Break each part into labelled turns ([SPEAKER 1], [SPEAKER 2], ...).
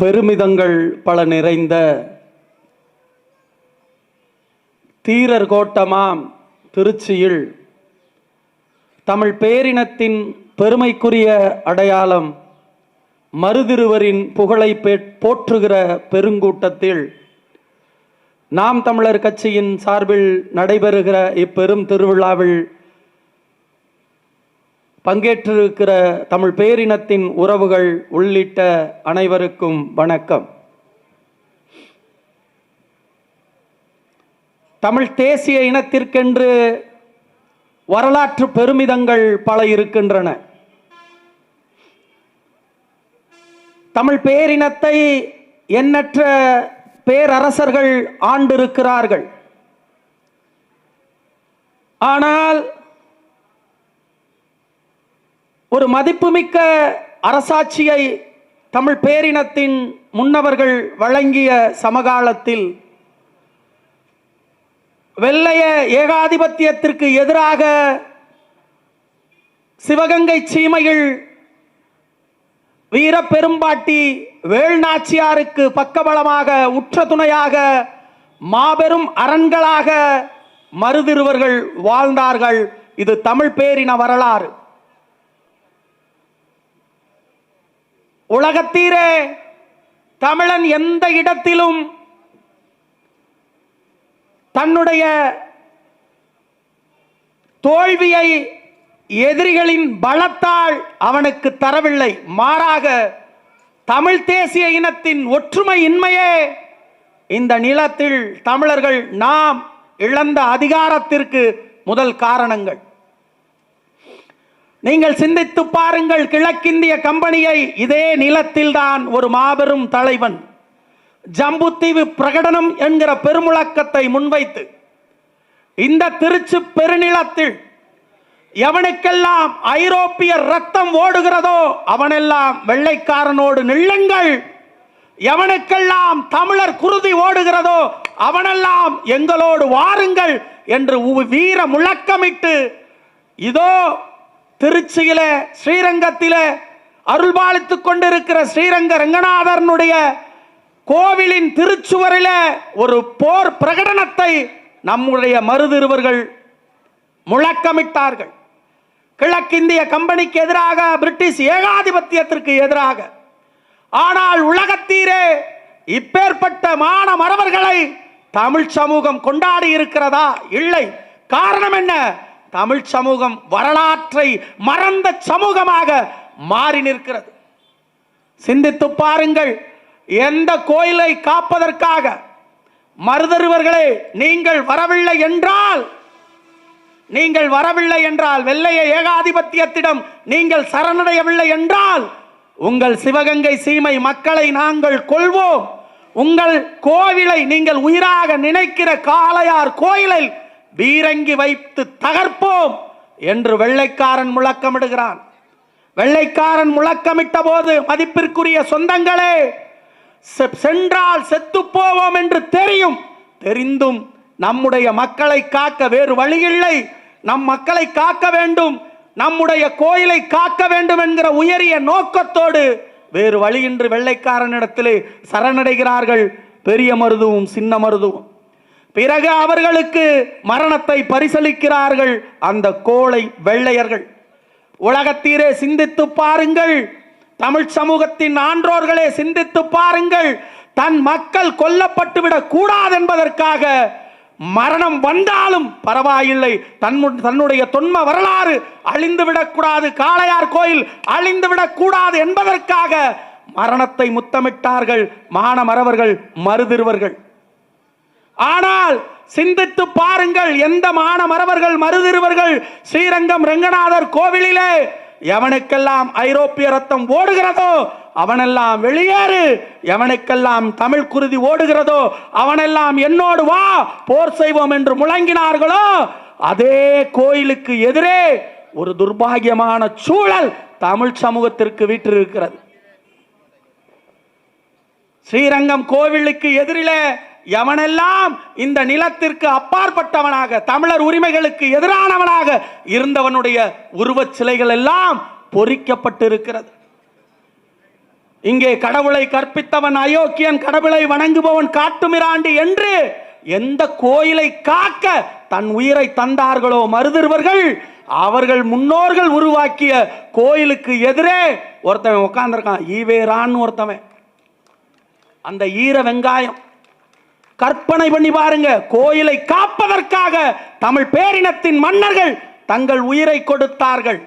[SPEAKER 1] பெருமிதங்கள் பல நிறைந்த தீரர் கோட்டமாம் திருச்சியில் தமிழ் பேரினத்தின் பெருமைக்குரிய அடையாளம் மருதிருவரின் புகழை போற்றுகிற பெருங்கூட்டத்தில் நாம் தமிழர் கட்சியின் சார்பில் நடைபெறுகிற இப்பெரும் திருவிழாவில் பங்கேற்றிருக்கிற தமிழ் பேரினத்தின் உறவுகள் உள்ளிட்ட அனைவருக்கும் வணக்கம். தமிழ் தேசிய இனத்திற்கென்று வரலாற்று பெருமிதங்கள் பல இருக்கின்றன. தமிழ் பேரினத்தை எண்ணற்ற பேரரசர்கள் ஆண்டிருக்கிறார்கள். ஆனால் ஒரு மதிப்புமிக்க அரசாட்சியை தமிழ் பேரினத்தின் முன்னவர்கள் வழங்கிய சமகாலத்தில் வெள்ளைய ஏகாதிபத்தியத்திற்கு எதிராக சிவகங்கை சீமையில் வீரப்பெரும்பாட்டி வேள்நாச்சியாருக்கு பக்கபலமாக உற்ற துணையாக மாபெரும் அரண்களாக மருதிருவர்கள் வாழ்ந்தார்கள். இது தமிழ் பேரின வரலாறு. உலகத்தீரே தமிழன் எந்த இடத்திலும் தன்னுடைய தோல்வியை எதிரிகளின் பலத்தால் அவனுக்கு தரவில்லை. மாறாக தமிழ் தேசிய இனத்தின் ஒற்றுமை இன்மையே இந்த நிலத்தில் தமிழர்கள் நாம் இழந்த அதிகாரத்திற்கு முதல் காரணங்கள். நீங்கள் சிந்தித்து பாருங்கள் கிழக்கிந்திய கம்பெனியை இதே நிலத்தில்தான் ஒரு மாபெரும் தலைவன். ஜம்புத்தீவு பிரகடனம் என்கிற பெருமுழக்கத்தை முன்வைத்து இந்த திருச்சி பெருநிலத்தில் எவனுக்கெல்லாம் ஐரோப்பிய ரத்தம் ஓடுகிறதோ அவனெல்லாம் வெள்ளைக்காரனோடு நில்லுங்கள். எவனுக்கெல்லாம் தமிழர் குருதி ஓடுகிறதோ அவனெல்லாம் எங்களோடு வாருங்கள் என்று உ- வீர முழக்கமிட்டு இதோ திருச்சியில ஸ்ரீரங்கத்தில அருள்பாலித்துக் கொண்டிருக்கிற ஸ்ரீரங்க ரங்கநாதரனுடைய கோவிலின் திருச்சுவரில ஒரு போர் பிரகடனத்தை நம்முடைய மருதிருவர்கள் முழக்கமிட்டார்கள். கிழக்கிந்திய கம்பெனிக்கு எதிராக பிரிட்டிஷ் ஏகாதிபத்தியத்திற்கு எதிராக. ஆனால் உலகத்தீரே இப்பேற்பட்ட மான மறவர்களை தமிழ் சமூகம் கொண்டாடி இருக்கிறதா? இல்லை. காரணம் என்ன? தமிழ் சமூகம் வரலாற்றை மறந்த சமூகமாக மாறி நிற்கிறது. சிந்தித்து பாருங்கள் எந்த கோயிலை காப்பதற்காக மருதருவர்களே நீங்கள் வரவில்லை என்றால் நீங்கள் வரவில்லை என்றால் வெள்ளைய ஏகாதிபத்தியத்திடம் நீங்கள் சரணடையவில்லை என்றால் உங்கள் சிவகங்கை சீமை மக்களை நாங்கள் கொள்வோம் உங்கள் கோவிலை நீங்கள் உயிராக நினைக்கிற காளையார் கோயிலை பீரங்கி வைத்து தகர்ப்போம் என்று வெள்ளைக்காரன் முழக்கமிடுகிறான். வெள்ளைக்காரன் முழக்கமிட்ட போது மதிப்பிற்குரிய சொந்தங்களே செ- சென்றால் செத்துப்போவோம் என்று தெரியும். தெரிந்தும் நம்முடைய மக்களை காக்க வேறு வழியில்லை. நம் மக்களை காக்க வேண்டும். நம்முடைய கோயிலை காக்க வேண்டும் என்கிற உயரிய நோக்கத்தோடு வேறு வழியின்றி வெள்ளைக்காரனிடத்திலே சரணடைகிறார்கள். பெரிய மருதுவும் சின்ன மருதுவும். பிறகு அவர்களுக்கு மரணத்தை பரிசளிக்கிறார்கள் அந்த கோளை வெள்ளையர்கள். உலகத்தீரே சிந்தித்து பாருங்கள். தமிழ் சமூகத்தின் ஆன்றோர்களே சிந்தித்து பாருங்கள். தன் மக்கள் கொல்லப்பட்டுவிடக் கூடாது என்பதற்காக மரணம் வந்தாலும் பரவாயில்லை. தன்னு தன்னுடைய தொன்ம வரலாறு அழிந்து விடக்கூடாது காளையார் கோயில் அழிந்து விடக்கூடாது என்பதற்காக மரணத்தை முத்தமிட்டார்கள் மானமரவர்கள் மருதிருவர்கள். ஆனால் சிந்தித்து பாருங்கள் எந்த மான மறவர்கள் மருதிருவர்கள் ஸ்ரீரங்கம் ரங்கநாதர் கோவிலிலே எவனுக்கெல்லாம் ஐரோப்பிய ரத்தம் ஓடுகிறதோ அவனெல்லாம் வெளியேறு. எவனுக்கெல்லாம் தமிழ் குருதி ஓடுகிறதோ அவனெல்லாம் என்னோடு வா போர் செய்வோம் என்று முழங்கினார்களோ அதே கோயிலுக்கு எதிரே ஒரு துர்பாகியமான சூழல் தமிழ் சமூகத்திற்கு வீற்றிருக்கிறது. ஸ்ரீரங்கம் கோவிலுக்கு எதிரிலே எவனெல்லாம் இந்த நிலத்திற்கு அப்பாற்பட்டவனாக தமிழர் உரிமைகளுக்கு எதிரானவனாக இருந்தவனுடைய உருவச் சிலைகள் எல்லாம் பொறிக்கப்பட்டிருக்கிறது. இங்கே கடவுளை கற்பித்தவன் அயோக்கியன் கடவுளை வணங்குபவன் காட்டுமிராண்டி என்று எந்த கோயிலை காக்க தன் உயிரை தந்தார்களோ மருதிருவர்கள் அவர்கள் முன்னோர்கள் உருவாக்கிய கோயிலுக்கு எதிரே ஒருத்தவன் உட்கார்ந்திருக்கான் ஈவேரான்னு ஒருத்தவன். அந்த ஈர வெங்காயம். கற்பனை பண்ணி பாருங்க. கோயிலை காப்பதற்காக தமிழ் பேரினத்தின் மன்னர்கள் தங்கள் உயிரை கொடுத்தார்கள்.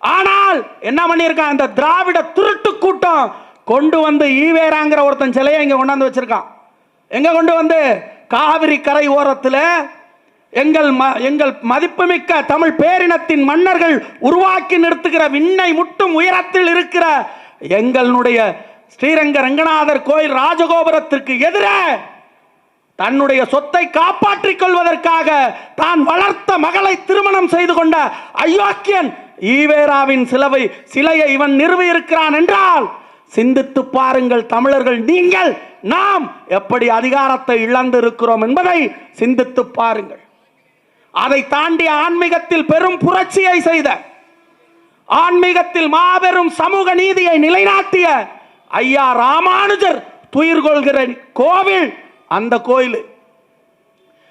[SPEAKER 1] ஆனால் என்ன பண்ணியிருக்கான்? அந்த திராவிட திருட்டு கூட்டம் கொண்டு வந்து ஈவேராங்கிற ஒருத்தன் சிலையை இங்கே கொண்டாந்து வச்சிருக்கான். எங்க கொண்டு வந்து? காவிரி கரை ஓரத்தில் எங்கள் ம- எங்கள் மதிப்புமிக்க தமிழ் பேரினத்தின் மன்னர்கள் உருவாக்கி நிறுத்துகிற விண்ணை முட்டும் உயரத்தில் இருக்கிற எங்களுடைய ஸ்ரீரங்க ரங்கநாதர் கோயில் ராஜகோபுரத்திற்கு எதிரே தன்னுடைய சொத்தை காப்பாற்றிக் கொள்வதற்காக தான் வளர்த்த மகளை திருமணம் செய்து கொண்ட அயோக்கியன் ஈவேராவின் சிலவை சிலையை இவன் நிறுவி இருக்கிறான் என்றால் சிந்தித்து பாருங்கள் தமிழர்கள் நீங்கள் நாம் எப்படி அதிகாரத்தை இழந்திருக்கிறோம் என்பதை சிந்தித்து பாருங்கள். அதை தாண்டி ஆன்மீகத்தில் பெரும் புரட்சியை செய்த ஆன்மீகத்தில் மாபெரும் சமூக நீதியை நிலைநாட்டிய ஐயா ராமானுஜர் துயிர் கொள்கிற கோவில் அந்த கோயில்.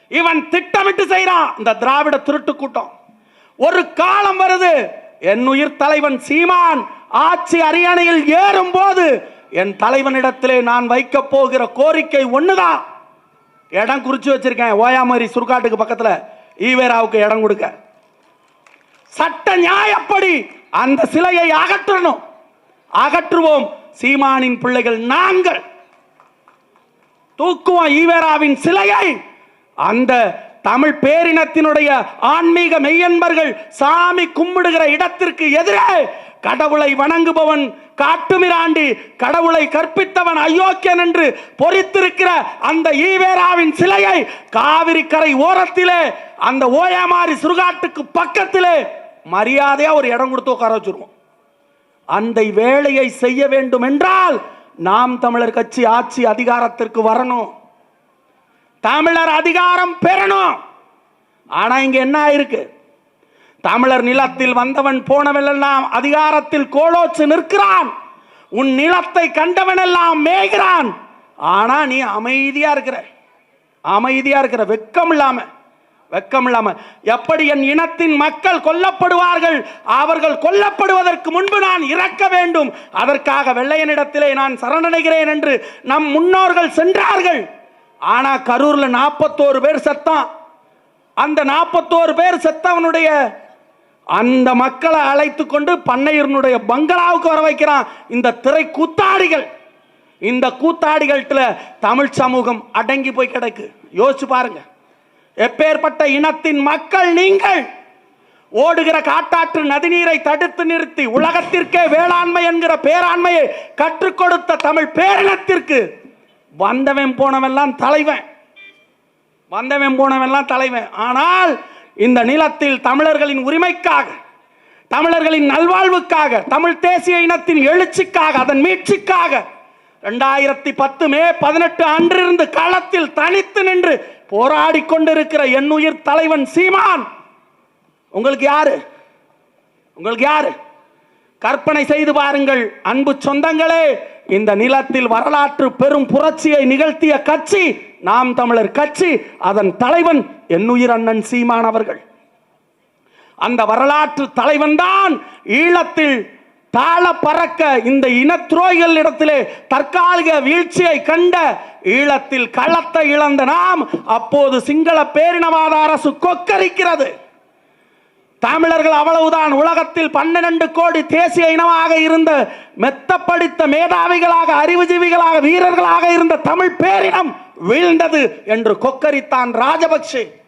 [SPEAKER 1] இவன் திட்டமிட்டு செய்கிறான் இந்த திராவிட திருட்டு கூட்டம். ஒரு காலம் வருது. என் உயிர் தலைவன் சீமான் ஆட்சி அரியணையில் ஏறும் போது என் தலைவனிடத்திலே நான் வைக்க போகிற கோரிக்கை ஒண்ணுதான். இடம் குறிச்சு வச்சிருக்கேன். ஓயாமரி சுருக்காட்டுக்கு பக்கத்துல. ஈவேராவுக்கு இடம் கொடுக்க. சட்ட நியாயப்படி அந்த சிலையை அகற்றணும். அகற்றுவோம். சீமானின் பிள்ளைகள் நாங்கள். தூக்குவோம் ஈவேராவின் சிலையை. அந்த தமிழ் பேரினத்தினுடைய ஆன்மீக மெய்யன்பர்கள் சாமி கும்பிடுகிற இடத்திற்கு எதிரே கடவுளை வணங்குபவன் காட்டுமிராண்டி கடவுளை கற்பித்தவன் அயோக்கியன் என்று பொறித்திருக்கிற அந்த ஈவேராவின் சிலையை காவிரி கரை ஓரத்திலே அந்த ஓயாமாரி சுருகாட்டுக்கு பக்கத்திலே மரியாதையா ஒரு இடம் கொடுத்து உட்கார வச்சிருவோம். அந்த வேலையை செய்ய வேண்டும் என்றால் நாம் தமிழர் கட்சி ஆட்சி அதிகாரத்திற்கு வரணும். தமிழர் அதிகாரம் பெறணும். ஆனா இங்க என்ன ஆயிருக்கு? தமிழர் நிலத்தில் வந்தவன் போனவனெல்லாம் அதிகாரத்தில் கோலோச்சு நிற்கிறான். உன் நிலத்தை கண்டவனெல்லாம் மேய்கிறான். ஆனா நீ அமைதியா இருக்கிற. அமைதியா இருக்கிற வெக்கம் இல்லாமல் வெக்கம் இல்லாமல் எப்படி என் இனத்தின் மக்கள் கொல்லப்படுவார்கள்? அவர்கள் கொல்லப்படுவதற்கு முன்பு நான் இறக்க வேண்டும். அதற்காக வெள்ளையனிடத்திலே நான் சரணடைகிறேன் என்று நம் முன்னோர்கள் சென்றார்கள். ஆனா கரூர்ல நாற்பத்தோரு பேர் செத்தான். அந்த நாற்பத்தோரு பேர் செத்தவனுடைய அந்த மக்களை அழைத்து கொண்டு பண்ணையர்னுடைய பங்களாவுக்கு வர வைக்கிறான். இந்த திரை கூத்தாடிகள். இந்த கூத்தாடிகள்ல தமிழ் சமூகம் அடங்கி போய் கிடக்கு. யோசிச்சு பாருங்கள் எப்பேற்பட்ட இனத்தின் மக்கள் நீங்கள் ஓடுகிற காட்டாற்று நதிநீரை தடுத்து நிறுத்தி உலகத்திற்கே வேளாண்மை என்கிற பேராண்மையை கற்றுக் கொடுத்த தமிழ் பேரினத்திற்கு வந்தவன் போனவெல்லாம் தலைவன். வந்தவன் போனவெல்லாம் தலைவன். ஆனால் இந்த நிலத்தில் தமிழர்களின் உரிமைக்காக தமிழர்களின் நல்வாழ்வுக்காக தமிழ் தேசிய இனத்தின் எழுச்சிக்காக அதன் மீட்சிக்காக ரெண்டாயிரத்தி பத்து மே பதினெட்டு அன்றிருந்து களத்தில் தனித்து நின்று போராடி கொண்டிருக்கிற என்னுயிர் தலைவன் சீமான். உங்களுக்கு யாரு? உங்களுக்கு யாரு? கற்பனை செய்து பாருங்கள் அன்பு சொந்தங்களே இந்த நிலத்தில் வரலாற்று பெரும் புரட்சியை நிகழ்த்திய கட்சி நாம் தமிழர் கட்சி அதன் தலைவன் என்னுயிர் அண்ணன் சீமான் அவர்கள். அந்த வரலாற்று தலைவன் தான் ஈழத்தில் தாழ பறக்க இந்த இனத்துரோய்கள் இடத்திலே தற்காலிக வீழ்ச்சியை கண்ட ஈழத்தில் களத்தை இழந்த நாம் அப்போது சிங்கள பேரினவாத அரசு கொக்கரிக்கிறது. தமிழர்கள் அவ்வளவுதான் உலகத்தில் பன்னிரண்டு கோடி தேசிய இனமாக இருந்த மெத்த படித்த மேதாவிகளாக அறிவுஜீவிகளாக வீரர்களாக இருந்த தமிழ் பேரினம் வீழ்ந்தது என்று கொக்கரித்தான் ராஜபக்சே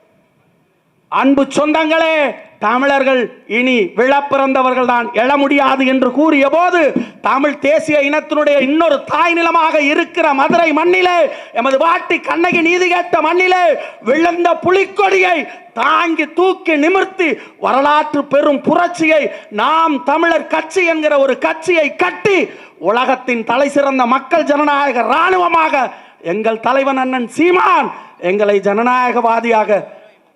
[SPEAKER 1] அன்பு சொந்தங்களே தமிழர்கள் இனி விழப்பிறந்தவர்கள் தான் எழ முடியாது என்று கூறிய போது தமிழ் தேசிய இனத்தினுடைய இன்னொரு தாய் நிலமாக இருக்கிற மதுரை மண்ணிலே எமது வாட்டி கண்ணகி நீதி கேட்ட மண்ணிலே விழுந்த புலிக்கொடியை தாங்கி தூக்கி நிமிர்த்தி வரலாற்று பெரும் புரட்சியை நாம் தமிழர் கட்சி என்கிற ஒரு கட்சியை கட்டி உலகத்தின் தலை சிறந்த மக்கள் ஜனநாயக இராணுவமாக எங்கள் தலைவன் அண்ணன் சீமான் எங்களை ஜனநாயகவாதியாக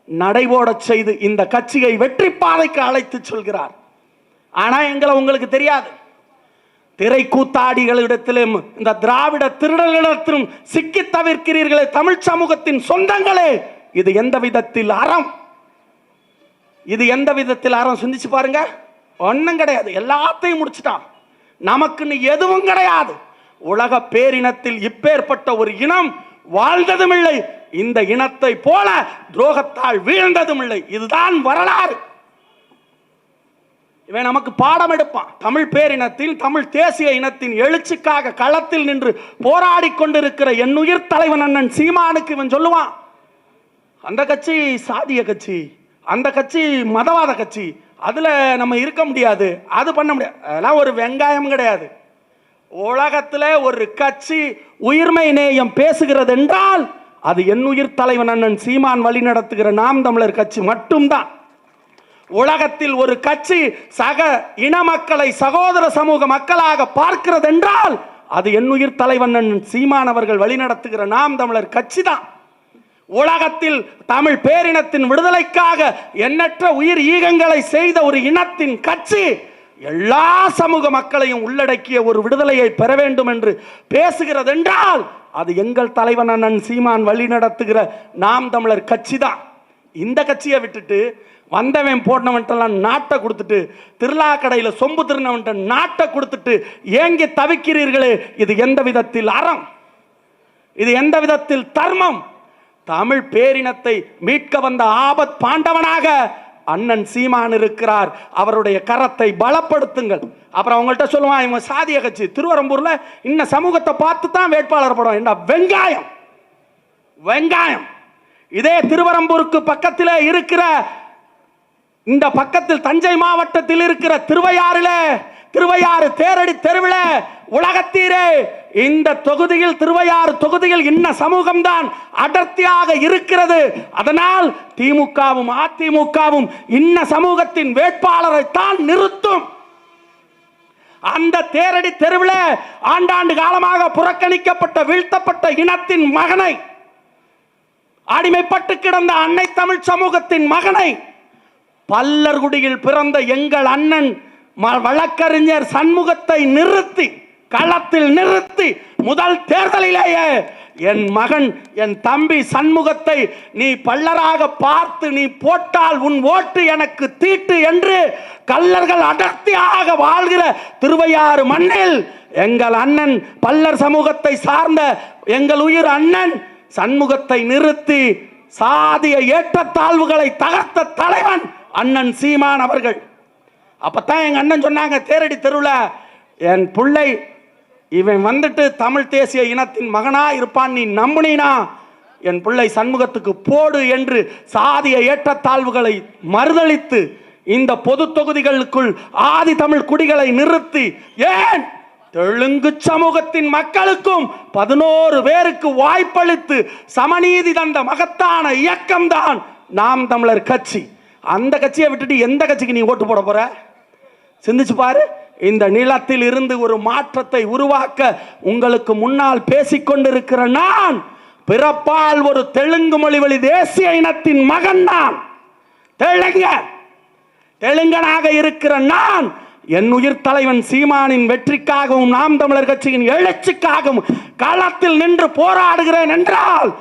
[SPEAKER 1] நடைபோடச் செய்து இந்த கட்சியை வெற்றி பாதைக்கு அழைத்து சொல்கிறார். ஆனா எங்களை உங்களுக்கு தெரியாது. திரை கூத்தாடிகளிடத்திலும் இந்த திராவிட திருடர்களிடத்திலும் சிக்கி தவிர்க்கிறீர்களே தமிழ் சமூகத்தின் சொந்தங்களே. இது எந்த விதத்தில் அறம்? இது எந்த விதத்தில் அறம்? சிந்திச்சு பாருங்க. ஒன்றும் கிடையாது. எல்லாத்தையும் முடிச்சிட்டான். நமக்குன்னு எதுவும் கிடையாது. உலக பேரினத்தில் இப்பேற்பட்ட ஒரு இனம் வாழ்ந்ததும் இல்லை இந்த இனத்தை போல துரோகத்தால் வீழ்ந்ததும் இல்லை. இதுதான் வரலாறு. இவன் நமக்கு பாடம் எடுப்பான். தமிழ் பேரினத்தில் தமிழ் தேசிய இனத்தின் எழுச்சிக்காக களத்தில் நின்று போராடி கொண்டிருக்கிற என்னுயிர் தலைவன் அண்ணன் சீமானுக்கு இவன் சொல்லுவான். அந்த கட்சி சாதிய கட்சி அந்த கட்சி மதவாத கட்சி அதுல நம்ம இருக்க முடியாது. அது பண்ண முடியாது அதெல்லாம் ஒரு வெங்காயம் கிடையாது. உலகத்தில் ஒரு கட்சி உயிர்மை நேயம் பேசுகிறது என்றால் அது என்னுயிர் தலைவன் அண்ணன் சீமான் வழி நடத்துகிற நாம் தமிழர் கட்சி மட்டும்தான். உலகத்தில் ஒரு கட்சி சக இன மக்களை சகோதர சமூக மக்களாக பார்க்கிறது என்றால் அது என்னுயிர் தலைவன் அண்ணன் சீமான் அவர்கள் வழிநடத்துகிற நாம் தமிழர் கட்சி தான் உலகத்தில் தமிழ் பேரினத்தின் விடுதலைக்காக எண்ணற்ற உயிர் ஈகங்களை செய்த ஒரு இனத்தின் கட்சி எல்லா சமூக மக்களையும் உள்ளடக்கிய ஒரு விடுதலையை பெற வேண்டும் என்று பேசுகிறது என்றால் அது எங்கள் தலைவன் அண்ணன் சீமான் வழி நடத்துகிற நாம் தமிழர் கட்சி தான். இந்த கட்சியை விட்டுட்டு வந்தவன் போடனவன்ட்டெல்லாம் நாட்டை கொடுத்துட்டு திருலா கடையில் சொம்பு திருநவன்ட்ட நாட்டை கொடுத்துட்டு ஏங்கி தவிக்கிறீர்களே இது எந்த விதத்தில் அறம்? இது எந்த விதத்தில் தர்மம்? தமிழ் பேரினத்தை மீட்க வந்த ஆபத் பாண்டவனாக அண்ணன் சீமான் இருக்கிறார். அவருடைய கரத்தை பலப்படுத்துங்கள். அப்புறம் அவங்கள்ட்ட சொல்லுவான் இவன் சாதிய கட்சி. திருவரம்பூர்ல இன்ன சமூகத்தை பார்த்து தான் வேட்பாளர் படம். என்ன வெங்காயம். வெங்காயம். இதே திருவரம்பூருக்கு பக்கத்தில் இருக்கிற இந்த பக்கத்தில் தஞ்சை மாவட்டத்தில் இருக்கிற திருவையாறுல திருவையாறு தேரடி தெருவில் உலகத்தீரே இந்த தொகுதியில் திருவையாறு தொகுதியில் இன்ன சமூகம்தான் அடர்த்தியாக இருக்கிறது. அதனால் திமுகவும் அதிமுகவும் இன்ன சமூகத்தின் வேட்பாளரை தான் நிறுத்தும். அந்த தேரடி தெருவில் ஆண்டாண்டு காலமாக புறக்கணிக்கப்பட்ட வீழ்த்தப்பட்ட இனத்தின் மகனை அடிமைப்பட்டு கிடந்த அன்னை தமிழ் சமூகத்தின் மகனை பல்லர்குடியில் பிறந்த எங்கள் அண்ணன் ம- வழக்கறிஞர் சண்முகத்தை நிறுத்தி களத்தில் நிறுத்தி முதல் தேர்தலிலேயே என் மகன் என் தம்பி சண்முகத்தை நீ பல்லராக பார்த்து நீ போட்டால் உன் ஓட்டு எனக்கு தீட்டு என்று கல்லர்கள் அடர்த்தியாக வாழ்கிற திருவையாறு மண்ணில் எங்கள் அண்ணன் பல்லர் சமூகத்தை சார்ந்த எங்கள் உயிர் அண்ணன் சண்முகத்தை நிறுத்தி சாதிய ஏற்றத்தாழ்வுகளை தகர்த்த தலைவன் அண்ணன் சீமான் அவர்கள். அப்பத்தான் எங்க அண்ணன் சொன்னாங்க தேரடி தெருவில் என் பிள்ளை இவன் வந்துட்டு தமிழ் தேசிய இனத்தின் மகனா இருப்பான் நீ நம்புனீனா? என் பிள்ளை சண்முகத்துக்கு போடு என்று சாதிய ஏற்றத்தாழ்வுகளை மறுதளித்து இந்த பொது தொகுதிகளுக்குள் ஆதி தமிழ் குடிகளை நிறுத்தி ஏன் தெலுங்கு சமூகத்தின் மக்களுக்கும் பதினோரு பேருக்கு வாய்ப்பளித்து சமநீதி தந்த மகத்தான இயக்கம்தான் நாம் தமிழர் கட்சி. அந்த கட்சியை விட்டுட்டு எந்த கட்சிக்கு நீ ஓட்டு போட போற? சிந்திச்சு பாரு. இந்த நிலத்தில் இருந்து ஒரு மாற்றத்தை உருவாக்க உங்களுக்கு முன்னால் பேசிக்கொண்டிருக்கிற நான் பிறப்பால் ஒரு தெலுங்கு மொழி வழி தேசிய இனத்தின் மகன் நான். தெலுங்க. தெலுங்கனாக இருக்கிற நான் என் உயிர் தலைவன் சீமானின் வெற்றிக்காகவும் நாம் தமிழர் கட்சியின் எழுச்சிக்காகவும் களத்தில் நின்று போராடுகிறேன் என்றால்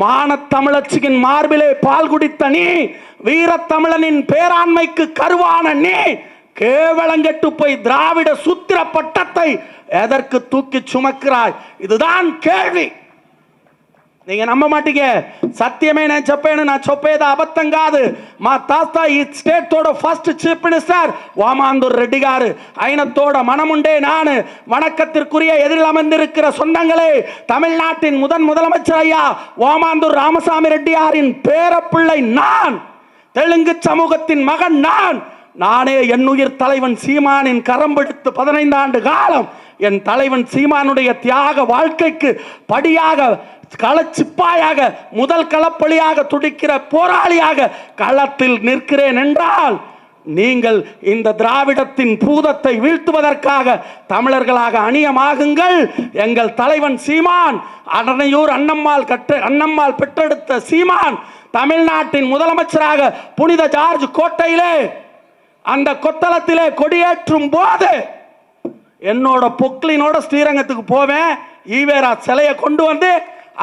[SPEAKER 1] மானத்தமிழச்சியின் மார்பிலே பால் குடித்த நீ வீரத்தமிழனின் பேராண்மைக்கு கருவான நீ கேவலங்கெட்டு போய் திராவிட சூத்திர பட்டத்தை எதற்கு தூக்கி சுமக்கிறாய் இதுதான் கேள்வி நீங்க నమ్మ మాటిగే సత్యమే నేను చెప్పాను నా చెప్పేది అబద్ధం కాదు మా తాత ఈ స్టేట్ తోడ ఫస్ట్ చీఫ్ మినిస్టర్ வாமாந்தூர் ரெட்டி గారు ஐனத்தோட மனமுண்டே நான் வணக்கத்திற்குரிய எதிரில் அமர்ந்திருக்கிற சொந்தங்களே தமிழ்நாட்டின் முதன் முதலமைச்சர் ஐயா ஓமாந்தூர் ராமசாமி ரெட்டியாரின் பேரப்பிள்ளை நான் தெலுங்கு சமூகத்தின் மகன் நான் நானே என்னுயிர் தலைவன் சீமானின் கரம் பிடித்து பதினைந்து ஆண்டு காலம் என் தலைவன் சீமானுடைய தியாக வாழ்க்கைக்கு படியாக களச்சிப்பாயாக முதல் களப்பலியாக துடிக்கிற போராளியாக களத்தில் நிற்கிறேன் என்றால் நீங்கள் இந்த திராவிடத்தின் பூதத்தை வீழ்த்துவதற்காக தமிழர்களாக அணியமாகுங்கள். எங்கள் தலைவன் சீமான் அடனையூர் அன்னம்மாள் கற்ற அன்னம்மாள் பெற்றெடுத்த சீமான் தமிழ்நாட்டின் முதலமைச்சராக புனித ஜார்ஜ் கோட்டையிலே அந்த கொத்தளத்திலே கொடியேற்றும் போது என்னோட பொக்லினோட ஸ்ரீரங்கத்துக்கு போவேன். ஈவேரா சிலையை கொண்டு வந்து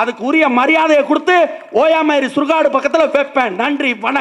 [SPEAKER 1] அதுக்கு உரிய மரியாதையை கொடுத்து ஓயாமேரி சுருகாடு பக்கத்தில் வைப்பேன். நன்றி வணக்கம்.